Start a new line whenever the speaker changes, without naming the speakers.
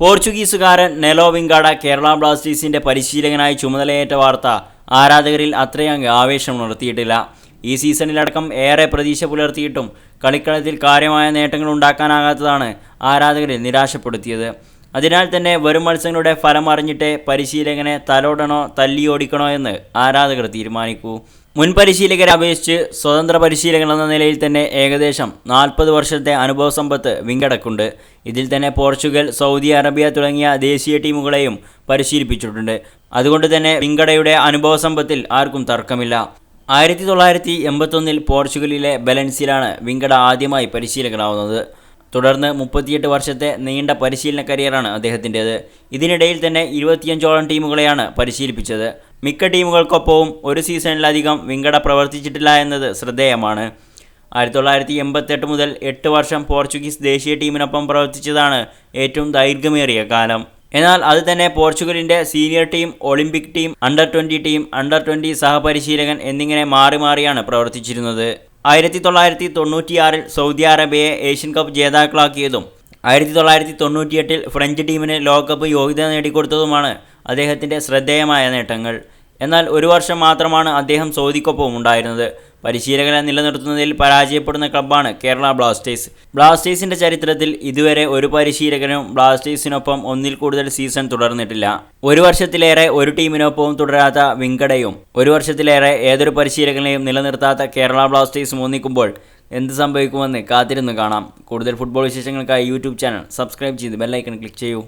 പോർച്ചുഗീസുകാരൻ Nelo വിങ്കാട Kerala ബ്ലാസ്റ്റേഴ്സിന്റെ പരിശീലകനായി ചുമതലയേറ്റ വാർത്ത ആരാധകരിൽ അത്രയങ്ങ് ആവേശം ഉണർത്തിയിട്ടില്ല. ഈ സീസണിലടക്കം ഏറെ പ്രതീക്ഷ പുലർത്തിയിട്ടും കളിക്കളത്തിൽ കാര്യമായ നേട്ടങ്ങൾ ഉണ്ടാക്കാനാകാത്തതാണ് ആരാധകരെ നിരാശപ്പെടുത്തിയത്. അതിനാൽ തന്നെ വരും മത്സരങ്ങളുടെ ഫലം അറിഞ്ഞിട്ടേ പരിശീലകനെ തലോടണോ തല്ലിയോടിക്കണോ എന്ന് ആരാധകർ തീരുമാനിക്കൂ. മുൻ പരിശീലകരെ അപേക്ഷിച്ച് സ്വതന്ത്ര പരിശീലകൻ എന്ന നിലയിൽ തന്നെ ഏകദേശം നാൽപ്പത് വർഷത്തെ അനുഭവ സമ്പത്ത് വിങ്കടക്കുണ്ട്. ഇതിൽ തന്നെ പോർച്ചുഗൽ സൗദി അറേബ്യ തുടങ്ങിയ ദേശീയ ടീമുകളെയും പരിശീലിപ്പിച്ചിട്ടുണ്ട്. അതുകൊണ്ട് തന്നെ വിങ്കടയുടെ അനുഭവ സമ്പത്തിൽ ആർക്കും തർക്കമില്ല. ആയിരത്തി തൊള്ളായിരത്തി എൺപത്തൊന്നിൽ പോർച്ചുഗലിലെ ബലൻസിലാണ് വിങ്കട ആദ്യമായി പരിശീലകനാവുന്നത്. തുടർന്ന് മുപ്പത്തിയെട്ട് വർഷത്തെ നീണ്ട പരിശീലന കരിയറാണ് അദ്ദേഹത്തിന്റേത്. ഇതിനിടയിൽ തന്നെ ഇരുപത്തിയഞ്ചോളം ടീമുകളെയാണ് പരിശീലിപ്പിച്ചത്. മിക്ക ടീമുകൾക്കൊപ്പവും ഒരു സീസണിലധികം വിങ്കട പ്രവർത്തിച്ചിട്ടില്ല എന്നത് ശ്രദ്ധേയമാണ്. ആയിരത്തി തൊള്ളായിരത്തി എൺപത്തെട്ട് മുതൽ എട്ട് വർഷം പോർച്ചുഗീസ് ദേശീയ ടീമിനൊപ്പം പ്രവർത്തിച്ചതാണ് ഏറ്റവും ദൈർഘ്യമേറിയ കാലം. എന്നാൽ അത് തന്നെ പോർച്ചുഗലിന്റെ senior team Olympic team under twenty team under twenty സഹപരിശീലകൻ എന്നിങ്ങനെ മാറി മാറിയാണ് പ്രവർത്തിച്ചിരുന്നത്. ആയിരത്തി തൊള്ളായിരത്തി തൊണ്ണൂറ്റിയാറിൽ സൗദി അറേബ്യയെ ഏഷ്യൻ കപ്പ് ജേതാക്കളാക്കിയതും ആയിരത്തി തൊള്ളായിരത്തി തൊണ്ണൂറ്റിയെട്ടിൽ ഫ്രഞ്ച് ടീമിന് ലോകകപ്പ് യോഗ്യത നേടിക്കൊടുത്തതുമാണ് അദ്ദേഹത്തിന്റെ ശ്രദ്ധേയമായ നേട്ടങ്ങൾ. എന്നാൽ ഒരു വർഷം മാത്രമാണ് അദ്ദേഹം സൗദിക്കൊപ്പം ഉണ്ടായിരുന്നത് പരിശീലകനെ നിലനിർത്തുന്നതിൽ പരാജയപ്പെടുന്ന ക്ലബ്ബാണ് കേരള ബ്ലാസ്റ്റേഴ്സ്. ബ്ലാസ്റ്റേഴ്സിന്റെ ചരിത്രത്തിൽ ഇതുവരെ ഒരു പരിശീലകനും ബ്ലാസ്റ്റേഴ്സിനൊപ്പം ഒന്നിൽ കൂടുതൽ സീസൺ തുടർന്നിട്ടില്ല. ഒരു വർഷത്തിലേറെ ഒരു ടീമിനൊപ്പവും തുടരാത്ത വിങ്കടയും ഒരു വർഷത്തിലേറെ ഏതൊരു പരിശീലകനെയും നിലനിർത്താത്ത കേരള ബ്ലാസ്റ്റേഴ്സ് ഒന്നിക്കുമ്പോൾ എന്ത് സംഭവിക്കുമെന്ന് കാത്തിരുന്ന് കാണാം. കൂടുതൽ ഫുട്ബോൾ വിശേഷങ്ങൾക്കായി യൂട്യൂബ് ചാനൽ സബ്സ്ക്രൈബ് ചെയ്ത് ബെല്ലൈക്കൺ ക്ലിക്ക് ചെയ്യൂ.